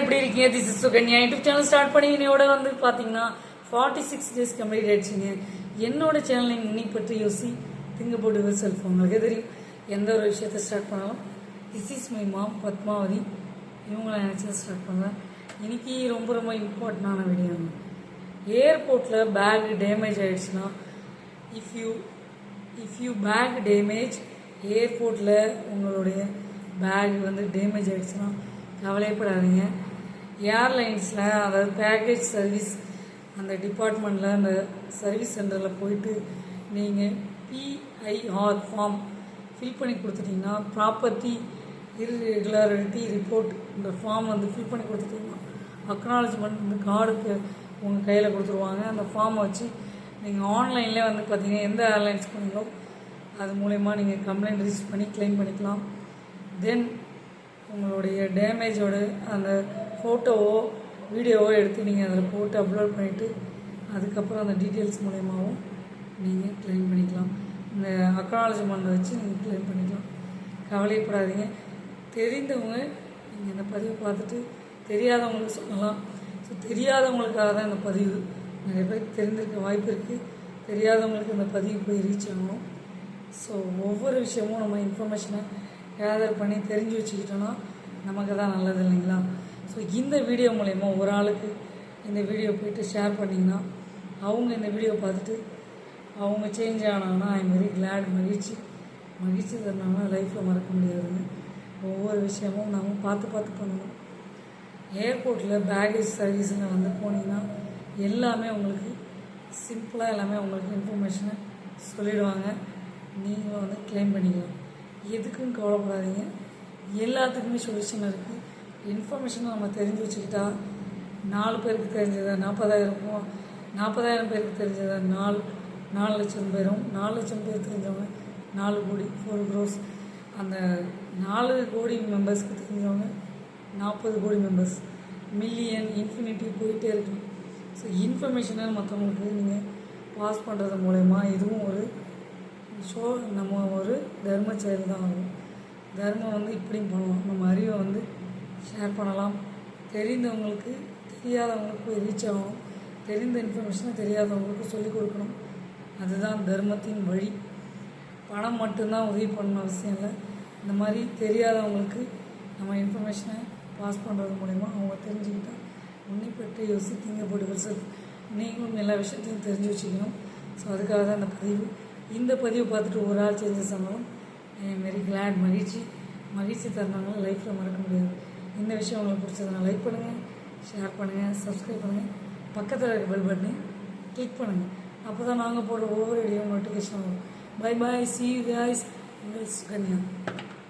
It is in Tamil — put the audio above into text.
எப்படி இருக்கீங்க? This is Sukanya. YouTube channel start பண்ணி என்னோட வந்து பார்த்தீங்கன்னா ஃபார்ட்டி சிக்ஸ் டேஸ் கம்ப்ளீட் ஆயிடுச்சுங்க. என்னோட சேனலை இன்னைக்கு பற்றி யோசி திங்க போட்டு செல்ஃபோன் உங்களுக்கு தெரியும். எந்த ஒரு விஷயத்தை ஸ்டார்ட் பண்ணாலும் this is my mom Padmavathi. இவங்களை நினச்சி ஸ்டார்ட் பண்ணலாம் இன்னைக்கு ரொம்ப ரொம்ப இம்பார்ட்டண்டான வீடியோங்க ஏர்போர்ட்டில் பேக் டேமேஜ் ஆகிடுச்சுன்னா if you if you bag damage ஏர்போர்ட்டில் உங்களுடைய பேக் வந்து டேமேஜ் ஆகிடுச்சுன்னா கவலைப்படாதீங்க. ஏர்லைன்ஸில் அதாவது பேக்கேஜ் சர்வீஸ் அந்த டிபார்ட்மெண்ட்டில் அந்த சர்வீஸ் சென்டரில் போயிட்டு நீங்கள் பிஐஆர் ஃபார்ம் ஃபில் பண்ணி கொடுத்துட்டிங்கன்னா ப்ராப்பர்ட்டி இர்ரெகுலாரிட்டி ரிப்போர்ட் இந்த ஃபார்ம் வந்து ஃபில் பண்ணி கொடுத்துட்டிங்கன்னா அக்னாலஜ்மெண்ட் இந்த கார்டுக்கு உங்கள் கையில் கொடுத்துருவாங்க. அந்த ஃபார்மை வச்சு நீங்கள் ஆன்லைன்லேயே வந்து பார்த்தீங்கன்னா எந்த ஏர்லைன்ஸ் பண்ணீங்களோ அது மூலயமா நீங்கள் கம்ப்ளைண்ட் ரிஜிஸ்டர் பண்ணி கிளைம் பண்ணிக்கலாம். தென் உங்களுடைய டேமேஜோட அந்த ஃபோட்டோவோ வீடியோவோ எடுத்து நீங்கள் அதில் போட்டு அப்லோட் பண்ணிவிட்டு அதுக்கப்புறம் அந்த டீட்டெயில்ஸ் மூலயமாவும் நீங்கள் க்ளைம் பண்ணிக்கலாம். இந்த அக்னாலஜ்மெண்ட் வச்சு நீங்கள் க்ளைம் பண்ணிக்கலாம். கவலைப்படாதீங்க. தெரிந்தவங்க நீங்கள் இந்த பதிவை பார்த்துட்டு தெரியாதவங்களுக்கு சொல்லலாம். ஸோ தெரியாதவங்களுக்காக தான் இந்த பதிவு. நிறைய பேருக்கு தெரிஞ்சிருக்க வாய்ப்பு இருக்குது தெரியாதவங்களுக்கு இந்த பதிவு போய் ரீச் ஆகணும் ஸோ ஒவ்வொரு விஷயமும் நம்ம இன்ஃபர்மேஷனை கேதர் பண்ணி தெரிஞ்சு வச்சுக்கிட்டோன்னா நமக்கு தான் நல்லது இல்லைங்களா? ஸோ இந்த வீடியோ மூலயமா ஒரு ஆளுக்கு இந்த வீடியோ போயிட்டு ஷேர் பண்ணிங்கன்னா அவங்க இந்த வீடியோ பார்த்துட்டு அவங்க சேஞ்ச் ஆனாங்கன்னா ஐ வெரி கிளாட் மகிழ்ச்சி. மகிழ்ச்சி தரணும்னா லைஃப்பில் மறக்க முடியாதுங்க. ஒவ்வொரு விஷயமும் நாம் பார்த்து பார்த்து பண்ணணும். ஏர்போர்ட்டில் பேகேஜ் சர்வீஸில் வந்து போனீங்கன்னா எல்லாமே உங்களுக்கு சிம்பிளாக எல்லாமே உங்களுக்கு இன்ஃபர்மேஷனை சொல்லிடுவாங்க. நீங்களும் வந்து க்ளைம் பண்ணிக்கலாம். எதுக்கும் கவலைப்படாதீங்க. எல்லாத்துக்குமே சொல்யூஷன் இருக்குது இன்ஃபர்மேஷனை நம்ம தெரிஞ்சு வச்சுக்கிட்டா நாலு பேருக்கு தெரிஞ்சதை நாற்பதாயிரம் நாற்பதாயிரம் பேருக்கு தெரிஞ்சதை நாலு நாலு லட்சம் பேரும் நாலு லட்சம் பேர் தெரிஞ்சவங்க நாலு கோடி ஃபோர் க்ரோஸ் அந்த நாலு கோடி மெம்பர்ஸ்க்கு தெரிஞ்சவங்க நாற்பது கோடி மெம்பர்ஸ் மில்லியன் இன்ஃபினிட்டி போயிட்டே இருக்கும் ஸோ இன்ஃபர்மேஷனை மற்றவங்களுக்கு நீங்கள் பாஸ் பண்ணுறது மூலயமா இதுவும் ஒரு ஸோ நம்ம ஒரு தர்ம செயல் தான் ஆகும் தர்மம் வந்து இப்படியும் பண்ணலாம். நம்ம அறிவை வந்து ஷேர் பண்ணலாம். தெரிந்தவங்களுக்கு தெரியாதவங்களுக்கு போய் ரீச் ஆகணும். தெரிந்த இன்ஃபர்மேஷனை தெரியாதவங்களுக்கு சொல்லிக் கொடுக்கணும். அதுதான் தர்மத்தின் வழி. பணம் மட்டும்தான் உதவி பண்ணணும் அவசியம் இல்லை. இந்த மாதிரி தெரியாதவங்களுக்கு நம்ம இன்ஃபர்மேஷனை பாஸ் பண்ணுறது மூலிமா அவங்க தெரிஞ்சுக்கிட்டா உன்னை பற்றி யோசித்தீங்க போட்டு செல்ஃப் நீங்களும் எல்லா விஷயத்தையும் தெரிஞ்சு வச்சுக்கணும். ஸோ அதுக்காக தான் அந்த பதிவு. இந்த பதிவை பார்த்துட்டு ஒரு ஆள் செஞ்ச சம்பளம் வெரி கிளாட் மகிழ்ச்சி. மகிழ்ச்சி தருணங்கள் லைஃப்பில் மறக்க முடியாது. இந்த விஷயம் உங்களுக்கு பிடிச்சதுனா லைக் பண்ணுங்கள் ஷேர் பண்ணுங்கள் சப்ஸ்கிரைப் பண்ணுங்கள் பக்கத்தில் இருக்க பெல் பட்டனை கிளிக் பண்ணுங்கள் அப்போ தான் நாங்கள் போடுற ஒவ்வொரு வீடியோ நோட்டிஃபிகேஷன் வரும். Bye bye see you guys. உங்கள் சுகன்யா.